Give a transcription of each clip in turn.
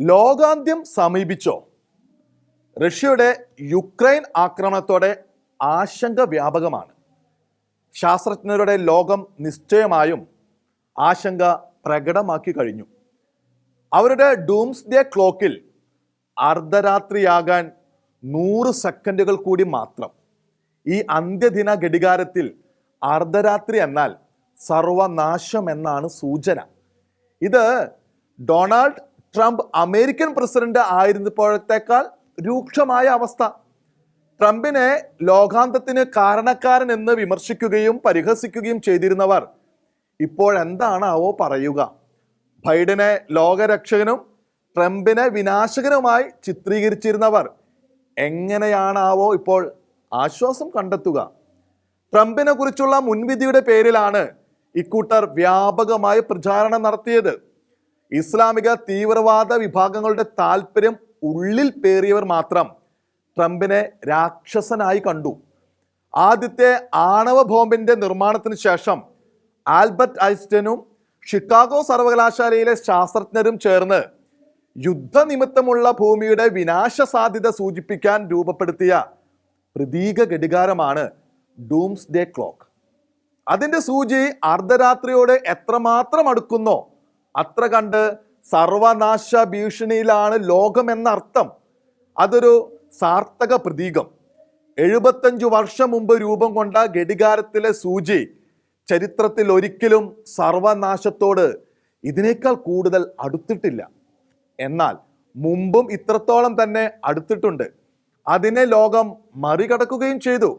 ലോകാന്ത്യം സമീപിച്ചോ? റഷ്യയുടെ യുക്രൈൻ ആക്രമണത്തോടെ ആശങ്ക വ്യാപകമാണ്. ശാസ്ത്രജ്ഞരുടെ ലോകം നിശ്ചയമായും ആശങ്ക പ്രകടമാക്കി കഴിഞ്ഞു. അവരുടെ ഡൂംസ് ഡേ ക്ലോക്കിൽ അർദ്ധരാത്രിയാകാൻ നൂറ് സെക്കൻഡുകൾ കൂടി മാത്രം. ഈ അന്ത്യദിന ഘടികാരത്തിൽ അർദ്ധരാത്രി എന്നാൽ സർവനാശം എന്നാണ് സൂചന. ഇത് ഡൊണാൾഡ് ട്രംപ് അമേരിക്കൻ പ്രസിഡന്റ് ആയിരുന്നപ്പോഴത്തേക്കാൾ രൂക്ഷമായ അവസ്ഥ. ട്രംപിനെ ലോകാന്തത്തിന് കാരണക്കാരൻ എന്ന് വിമർശിക്കുകയും പരിഹസിക്കുകയും ചെയ്തിരുന്നവർ ഇപ്പോഴെന്താണാവോ പറയുക. ബൈഡനെ ലോകരക്ഷകനും ട്രംപിനെ വിനാശകനുമായി ചിത്രീകരിച്ചിരുന്നവർ എങ്ങനെയാണാവോ ഇപ്പോൾ ആശ്വാസം കണ്ടെത്തുക. ട്രംപിനെ കുറിച്ചുള്ള മുൻവിധിയുടെ പേരിലാണ് ഇക്കൂട്ടർ വ്യാപകമായി പ്രചാരണം നടത്തിയത്. ഇസ്ലാമിക തീവ്രവാദ വിഭാഗങ്ങളുടെ താല്പര്യം ഉള്ളിൽ പേറിയവർ മാത്രം ട്രംപിനെ രാക്ഷസനായി കണ്ടു. ആദ്യത്തെ ആണവ ബോംബിന്റെ നിർമ്മാണത്തിന് ശേഷം ആൽബർട്ട് ഐസ്റ്റനും ഷിക്കാഗോ സർവകലാശാലയിലെ ശാസ്ത്രജ്ഞരും ചേർന്ന് യുദ്ധനിമിത്തമുള്ള ഭൂമിയുടെ വിനാശ സാധ്യത സൂചിപ്പിക്കാൻ രൂപപ്പെടുത്തിയ പ്രതീക ഘടികാരമാണ് ഡൂംസ് ഡേ ക്ലോക്ക്. അതിന്റെ സൂചി അർദ്ധരാത്രിയോട് എത്രമാത്രം അടുക്കുന്നോ അത്ര കണ്ട് സർവനാശ ഭീഷണിയിലാണ് ലോകം എന്ന അർത്ഥം അതൊരു സാർത്ഥക പ്രതീകം. എഴുപത്തഞ്ച് വർഷം മുമ്പ് രൂപം കൊണ്ട ഘടികാരത്തിലെ സൂചി ചരിത്രത്തിൽ ഒരിക്കലും സർവനാശത്തോട് ഇതിനേക്കാൾ കൂടുതൽ അടുത്തിട്ടില്ല. എന്നാൽ മുമ്പും ഇത്രത്തോളം തന്നെ അടുത്തിട്ടുണ്ട്. അതിനെ ലോകം മറികടക്കുകയും ചെയ്തു.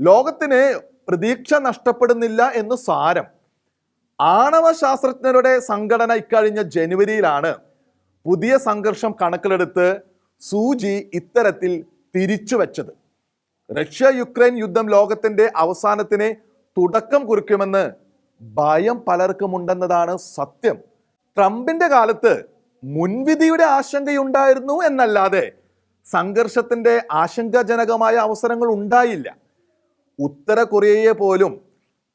ലോകത്തിന് പ്രതീക്ഷ നഷ്ടപ്പെടുന്നില്ല എന്ന് സാരം. ആണവ ശാസ്ത്രജ്ഞരുടെ സംഘടന ഇക്കഴിഞ്ഞ ജനുവരിയിലാണ് പുതിയ സംഘർഷം കണക്കിലെടുത്ത് സൂചി ഇത്തരത്തിൽ തിരിച്ചു വെച്ചത്. റഷ്യ യുക്രൈൻ യുദ്ധം ലോകത്തിന്റെ അവസാനത്തിന് തുടക്കം കുറിക്കുമെന്ന് ഭയം പലർക്കുമുണ്ടെന്നതാണ് സത്യം. ട്രംപിന്റെ കാലത്ത് മുൻവിധിയുടെ ആശങ്കയുണ്ടായിരുന്നു എന്നല്ലാതെ സംഘർഷത്തിന്റെ ആശങ്കാജനകമായ അവസരങ്ങൾ ഉണ്ടായില്ല. ഉത്തര കൊറിയയെ പോലും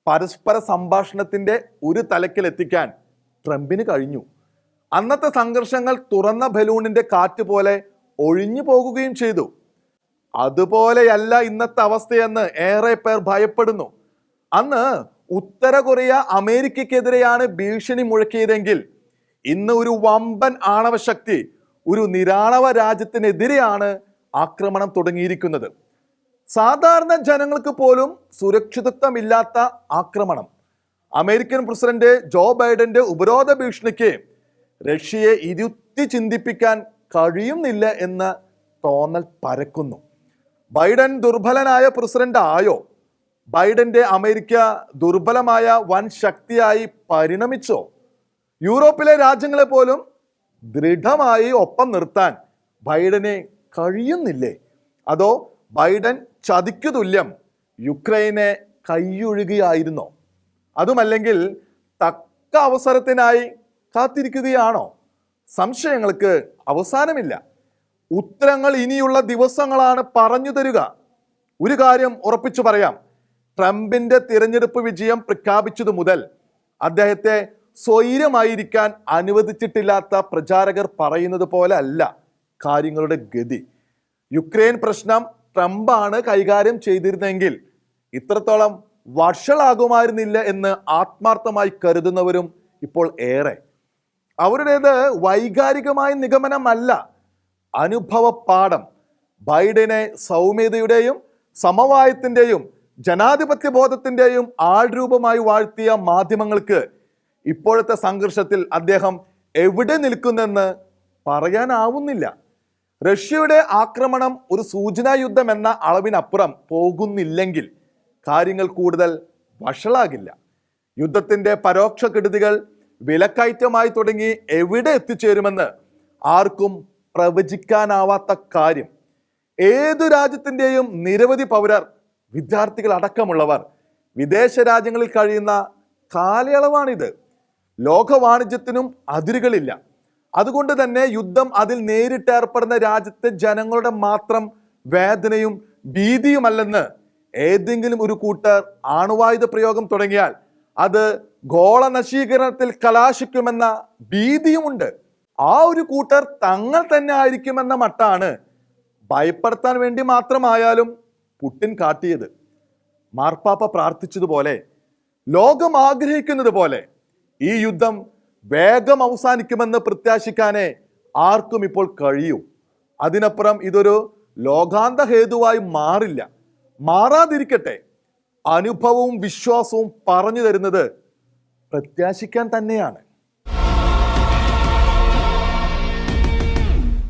പരസ്പര സംഭാഷണത്തിന്റെ ഒരു തലക്കിലെത്തിക്കാൻ ട്രംപിന് കഴിഞ്ഞു. അന്നത്തെ സംഘർഷങ്ങൾ തുറന്ന ബലൂണിന്റെ കാറ്റ് പോലെ ഒഴിഞ്ഞു പോകുകയും ചെയ്തു. അതുപോലെയല്ല ഇന്നത്തെ അവസ്ഥയെന്ന് ഏറെ പേർ ഭയപ്പെടുന്നു. അന്ന് ഉത്തര കൊറിയ അമേരിക്കക്കെതിരെയാണ് ഭീഷണി മുഴക്കിയതെങ്കിൽ ഇന്ന് ഒരു വമ്പൻ ആണവശക്തി ഒരു നിരാണവ രാജ്യത്തിനെതിരെയാണ് ആക്രമണം തുടങ്ങിയിരിക്കുന്നത്. സാധാരണ ജനങ്ങൾക്ക് പോലും സുരക്ഷിതത്വമില്ലാത്ത ആക്രമണം. അമേരിക്കൻ പ്രസിഡന്റ് ജോ ബൈഡന്റെ ഉപരോധ ഭീഷണിക്ക് റഷ്യയെ ഇരുത്തി ചിന്തിപ്പിക്കാൻ കഴിയുന്നില്ല എന്ന് തോന്നൽ പരക്കുന്നു. ബൈഡൻ ദുർബലനായ പ്രസിഡന്റ് ആയോ? ബൈഡന്റെ അമേരിക്ക ദുർബലമായ വൻ ശക്തിയായി പരിണമിച്ചോ? യൂറോപ്പിലെ രാജ്യങ്ങളെ പോലും ദൃഢമായി ഒപ്പം നിർത്താൻ ബൈഡനെ കഴിയുന്നില്ലേ? അതോ ബൈഡൻ ചതിക്കു തുല്യം യുക്രൈനെ കൈയൊഴുകിയായിരുന്നോ? അതുമല്ലെങ്കിൽ തക്ക അവസരത്തിനായി കാത്തിരിക്കുകയാണോ? സംശയങ്ങൾക്ക് അവസാനമില്ല. ഉത്തരങ്ങൾ ഇനിയുള്ള ദിവസങ്ങളാണ് പറഞ്ഞു തരിക. ഒരു കാര്യം ഉറപ്പിച്ചു പറയാം. ട്രംപിന്റെ തിരഞ്ഞെടുപ്പ് വിജയം പ്രഖ്യാപിച്ചതു മുതൽ അദ്ദേഹത്തെ സ്വൈര്യമായിരിക്കാൻ അനുവദിച്ചിട്ടില്ലാത്ത പ്രചാരകർ പറയുന്നത് പോലെ അല്ല കാര്യങ്ങളുടെ ഗതി. യുക്രൈൻ പ്രശ്നം ട്രംപാണ് കൈകാര്യം ചെയ്തിരുന്നെങ്കിൽ ഇത്രത്തോളം വഷളാകുമായിരുന്നില്ല എന്ന് ആത്മാർത്ഥമായി കരുതുന്നവരും ഇപ്പോൾ ഏറെ. അവരുടേത് വൈകാരികമായ നിഗമനമല്ല അനുഭവ പാഠം ബൈഡനെ സൗമ്യതയുടെയും സമവായത്തിന്റെയും ജനാധിപത്യ ബോധത്തിന്റെയും ആൾരൂപമായി വാഴ്ത്തിയ മാധ്യമങ്ങൾക്ക് ഇപ്പോഴത്തെ സംഘർഷത്തിൽ അദ്ദേഹം എവിടെ നിൽക്കുന്നെന്ന് പറയാനാവുന്നില്ല. റഷ്യയുടെ ആക്രമണം ഒരു സൂചനാ യുദ്ധം എന്ന അളവിനപ്പുറം പോകുന്നില്ലെങ്കിൽ കാര്യങ്ങൾ കൂടുതൽ വഷളാകില്ല. യുദ്ധത്തിന്റെ പരോക്ഷ കെടുതികൾ വിലക്കയറ്റമായി തുടങ്ങി എവിടെ എത്തിച്ചേരുമെന്ന് ആർക്കും പ്രവചിക്കാനാവാത്ത കാര്യം. ഏതു രാജ്യത്തിന്റെയും നിരവധി പൗരർ വിദ്യാർത്ഥികൾ അടക്കമുള്ളവർ വിദേശ രാജ്യങ്ങളിൽ കഴിയുന്ന കാലയളവാണിത്. ലോക വാണിജ്യത്തിനും അതിരുകളില്ല. അതുകൊണ്ട് തന്നെ യുദ്ധം അതിൽ നേരിട്ട് ഏർപ്പെടുന്ന രാജ്യത്തെ ജനങ്ങളുടെ മാത്രം വേദനയും ഭീതിയുമല്ലെന്ന് ഏതെങ്കിലും ഒരു കൂട്ടർ ആണവായുധ പ്രയോഗം തുടങ്ങിയാൽ അത് ഗോള നശീകരണത്തിൽ കലാശിക്കുമെന്ന ഭീതിയുമുണ്ട്. ആ ഒരു കൂട്ടർ തങ്ങൾ തന്നെ ആയിരിക്കുമെന്ന മട്ടാണ് ഭയപ്പെടുത്താൻ വേണ്ടി മാത്രമായാലും പുട്ടിൻ കാട്ടിയത്. മാർപ്പാപ്പ പ്രാർത്ഥിച്ചതുപോലെ ലോകം ആഗ്രഹിക്കുന്നത് പോലെ ഈ യുദ്ധം വേഗം അവസാനിക്കുമെന്ന് പ്രത്യാശിക്കാനേ ആർക്കും ഇപ്പോൾ കഴിയൂ. അതിനപ്പുറം ഇതൊരു ലോകാന്ത ഹേതുവായി മാറില്ല. മാറാതിരിക്കട്ടെ. അനുഭവവും വിശ്വാസവും പറഞ്ഞു തരുന്നത് പ്രത്യാശിക്കാൻ തന്നെയാണ്.